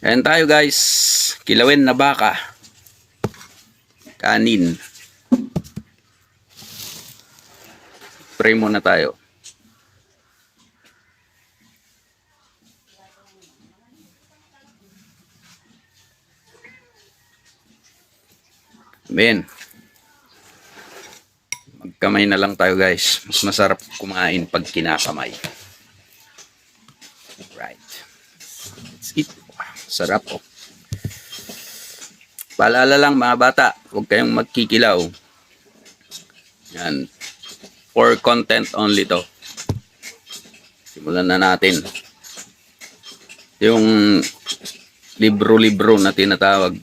Ayan tayo guys. Kilawin na baka. Kanin. Pray muna tayo. Amen. Magkamay na lang tayo guys. Mas masarap kumain pag kinakamay. Right. Let's eat. Sarap oh. Paalala lang mga bata, huwag kayong magkikilaw. Yan. For content only to. Simulan na natin. Yung libro-libro na tinatawag.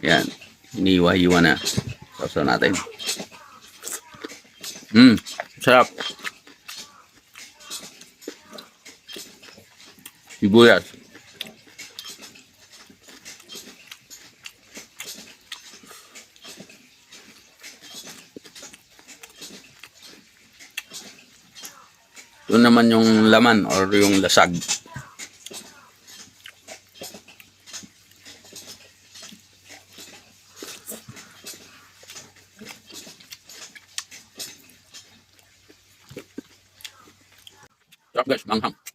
Yan. Iniwa-hiwa na. Sausaw natin. Hmm. Sarap. Sibuyas. Ito naman yung laman or yung lasag. Sarap guys, manghang.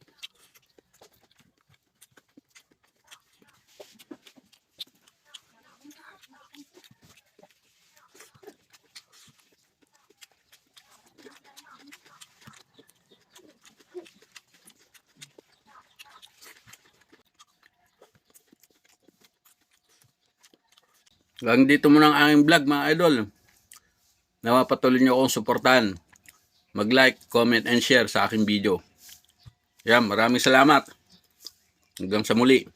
Hanggang dito muna ang aking vlog mga idol. Nawa patuloy niyo akong suportahan. Mag-like, comment, and share sa aking video. Yan, maraming salamat. Hanggang sa muli.